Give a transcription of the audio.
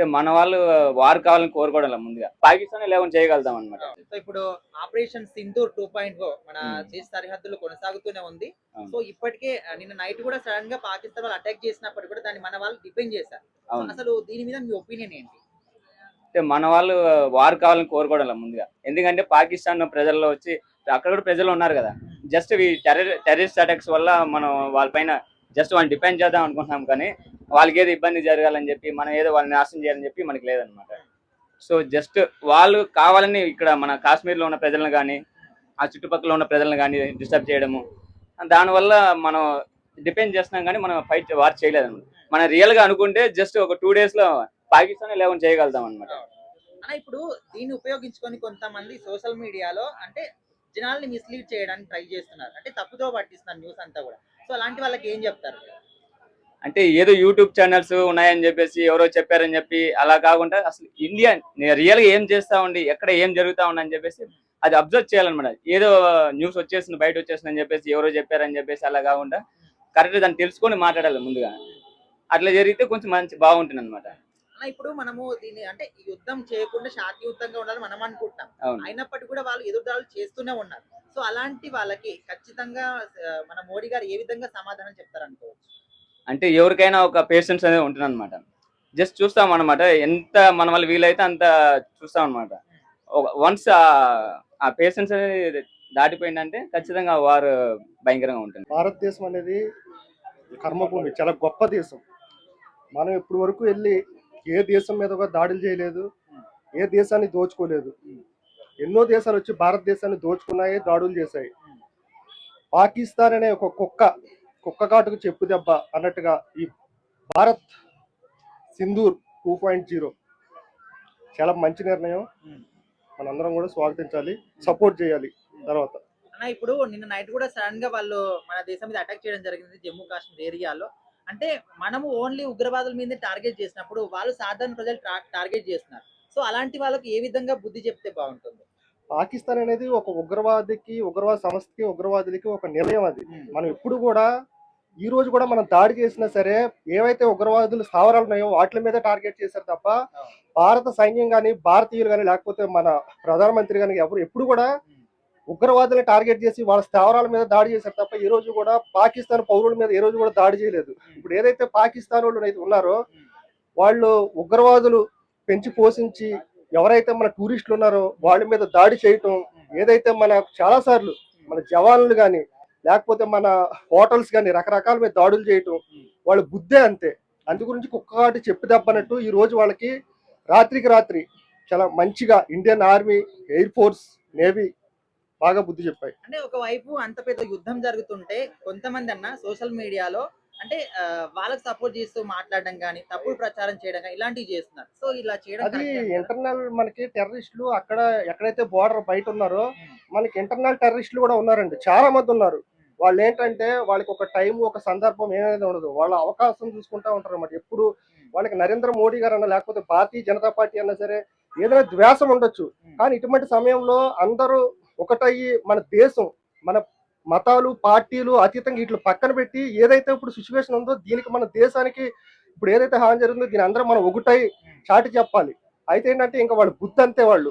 అంటే మన వాళ్ళు వారు కావాలని కోరుకోవడం ముందుగా. పాకిస్తాన్ లేవని చేయగలుగుతాం అనమాట ఇప్పుడు ఆపరేషన్ సింధూర్ టూ పాయింట్ మన. దేశ సరిహద్దులు కొనసాగుతూనే ఉంది. సో ఇప్పటికే నిన్న నైట్ కూడా సడన్గా పాకిస్తాన్ వాళ్ళు అటాక్ చేసినప్పుడు కూడా దాన్ని మన వాళ్ళు డిఫెండ్ చేశారు. అసలు దీని మీద మీ ఒపీనియన్ ఏంటి? అంటే మన వాళ్ళు వారు కావాలని కోరుకోవడం ముందుగా. ఎందుకంటే పాకిస్తాన్ ప్రజల్లో వచ్చి అక్కడ కూడా ప్రజలు ఉన్నారు కదా. జస్ట్ ఈ టెర్ర టెర్రరిస్ట్ అటాక్స్ వల్ల మనం వాళ్ళపైన జస్ట్ వాళ్ళని డిపెండ్ చేద్దాం అనుకుంటున్నాం కానీ వాళ్ళకి ఏదో ఇబ్బంది జరగాలని చెప్పి మనం ఏదో వాళ్ళని నాశనం చేయాలని చెప్పి మనకి లేదనమాట సో జస్ట్ వాళ్ళు కావాలని ఇక్కడ మన కాశ్మీర్లో ఉన్న ప్రజలను కానీ ఆ చుట్టుపక్కల ఉన్న ప్రజలను కానీ డిస్టర్బ్ చేయడము దానివల్ల మనం డిపెండ్ చేస్తున్నాం కానీ మనం ఫైట్ వార్ చేయలేదన్నమాట. మనం రియల్గా అనుకుంటే జస్ట్ ఒక టూ డేస్లో పాకిస్తాన్ లేవని చేయగలుగుతాం అనమాట ఇప్పుడు దీన్ని ఉపయోగించుకొని కొంతమంది సోషల్ మీడియాలో అంటే జనాల్ని మిస్లీడ్ చేయడానికి ట్రై చేస్తున్నారు. అంటే తప్పుదో పట్టిస్తున్నారు న్యూస్ అంతా కూడా. సో అలాంటి వాళ్ళకి ఏం చెప్తారు? అంటే ఏదో యూట్యూబ్ ఛానల్స్ ఉన్నాయని చెప్పేసి ఎవరో చెప్పారని చెప్పి అలా కాకుండా అసలు ఇండియా రియల్గా ఏం చేస్తా ఉండి ఎక్కడ ఏం జరుగుతా ఉందని చెప్పేసి అది అబ్జర్వ్ చేయాలన్నమాట. ఏదో న్యూస్ వచ్చేసింది బయట వచ్చేసిందని చెప్పేసి ఎవరో చెప్పారని చెప్పేసి అలా కాకుండా కరెక్ట్ దాన్ని తెలుసుకొని మాట్లాడాలి ముందుగా. అట్లా జరిగితే కొంచెం మంచి బాగుంటుంది అనమాట ఇప్పుడు మనము దీన్ని అంటే యుద్ధం చేయకుండా శాంతియుతంగా ఉండాలని మనం అనుకుంటాం. అవును. అయినప్పటికీ కూడా వాళ్ళు ఎదురుదాడులు చేస్తూనే ఉన్నారు. సో అలాంటి వాళ్ళకి ఖచ్చితంగా మన మోడీ గారు ఏ విధంగా సమాధానం చెప్తారు అనుకోవచ్చు అంటే ఎవరికైనా ఒక పేషెన్స్ అనేది ఉంటుంది అనమాట జస్ట్ చూస్తాం అనమాట ఎంత మన వల్ల వీలైతే అంత చూస్తాం అనమాట వన్స్ ఆ పేషెన్స్ అనేది దాటిపోయిందంటే ఖచ్చితంగా వారు భయంకరంగా ఉంటుంది. భారతదేశం అనేది కర్మభూమి చాలా గొప్ప దేశం. మనం ఇప్పటి వరకు వెళ్ళి ఏ దేశం మీద కూడా దాడులు చేయలేదు ఏ దేశాన్ని దోచుకోలేదు. ఎన్నో దేశాలు వచ్చి భారతదేశాన్ని దోచుకున్నాయి దాడులు చేశాయి. పాకిస్తాన్ అనే ఒక కుక్క కుక్క కాటుకు చెప్పు దెబ్బ అన్నట్టుగా ఈ Bharat Sindoor two point zero. చాలా మంచి నిర్ణయం. మనందరం కూడా స్వాగతించాలి సపోర్ట్ చేయాలి తర్వాత. అన్న ఇప్పుడు నిన్న నైట్ కూడా సడన్గా వాళ్ళు మన దేశం మీద అటాక్ చేయడం జరిగింది జమ్మూ కాశ్మీర్ ఏరియాలో. అంటే మనము ఓన్లీ ఉగ్రవాదుల మీద టార్గెట్ చేసినప్పుడు వాళ్ళు సాధారణ ప్రజలు టార్గెట్ చేస్తున్నారు. సో అలాంటి వాళ్ళకి ఏ విధంగా బుద్ధి చెప్తే బాగుంటుంది? పాకిస్తాన్ అనేది ఒక ఉగ్రవాదికి ఉగ్రవాద సంస్థకి ఉగ్రవాదులకి ఒక నిలయం అది. మనం ఎప్పుడు కూడా ఈ రోజు కూడా మనం దాడి చేసినా సరే ఏవైతే ఉగ్రవాదులు స్థావరాలు ఉన్నాయో వాటి మీద టార్గెట్ చేశారు తప్ప భారత సైన్యం కానీ భారతీయులు కానీ లేకపోతే మన ప్రధానమంత్రి కానీ ఎవరు ఎప్పుడు కూడా ఉగ్రవాదులను టార్గెట్ చేసి వాళ్ళ స్థావరాల మీద దాడి చేశారు తప్ప ఈ రోజు కూడా పాకిస్తాన్ పౌరుల మీద ఏ రోజు కూడా దాడి చేయలేదు. ఇప్పుడు ఏదైతే పాకిస్తాన్ వాళ్ళు అయితే ఉన్నారో వాళ్ళు ఉగ్రవాదులు పెంచి పోషించి ఎవరైతే మన టూరిస్టులు ఉన్నారో వాళ్ళ మీద దాడి చేయటం ఏదైతే మన చాలా సార్లు మన జవాన్లు కానీ లేకపోతే మన హోటల్స్ కానీ రకరకాల మీద దాడులు చేయటం వాళ్ళ బుద్ధే అంతే. అందు గురించి కుక్క కాటి చెప్పి తప్పనట్టు ఈ రోజు వాళ్ళకి రాత్రికి రాత్రి చాలా మంచిగా Indian army air force navy బాగా బుద్ధి చెప్పాయి. అంటే ఒకవైపు అంత పెద్ద యుద్ధం జరుగుతుంటే కొంతమంది అన్న సోషల్ మీడియాలో అంటే వాళ్ళకి సపోర్ట్ చేస్తూ మాట్లాడడం కానీ తప్పుడు ప్రచారం చేయడం కానీ ఇలాంటివి చేస్తున్నారు. సో ఇలా చేయడం అది? ఇంటర్నల్ మనకి టెర్రరిస్టులు అక్కడ ఎక్కడైతే బోర్డర్ బయట ఉన్నారో మనకి ఇంటర్నల్ టెర్రరిస్టులు కూడా ఉన్నారండి. చాలా మంది ఉన్నారు. వాళ్ళు ఏంటంటే వాళ్ళకి ఒక టైం ఒక సందర్భం ఏమైనా ఉండదు. వాళ్ళ అవకాశం చూసుకుంటా ఉంటారు అన్నమాట ఎప్పుడు వాళ్ళకి నరేంద్ర మోడీ గారు అన్న లేకపోతే భారతీయ జనతా పార్టీ అన్నా సరే ఏదైనా ద్వేషం ఉండొచ్చు. కానీ ఇటువంటి సమయంలో అందరూ ఒకటయ్యి మన దేశం మన మతాలు పార్టీలు అతీతంగా ఇట్లా పక్కన పెట్టి ఏదైతే ఇప్పుడు సిచ్యువేషన్ ఉందో దీనికి మన దేశానికి ఇప్పుడు ఏదైతే హాని జరుగుతుందో దీని అందరం మనం ఒకటై చాటి చెప్పాలి. అయితే ఏంటంటే ఇంకా వాళ్ళు బుద్ధి అంతే వాళ్ళు.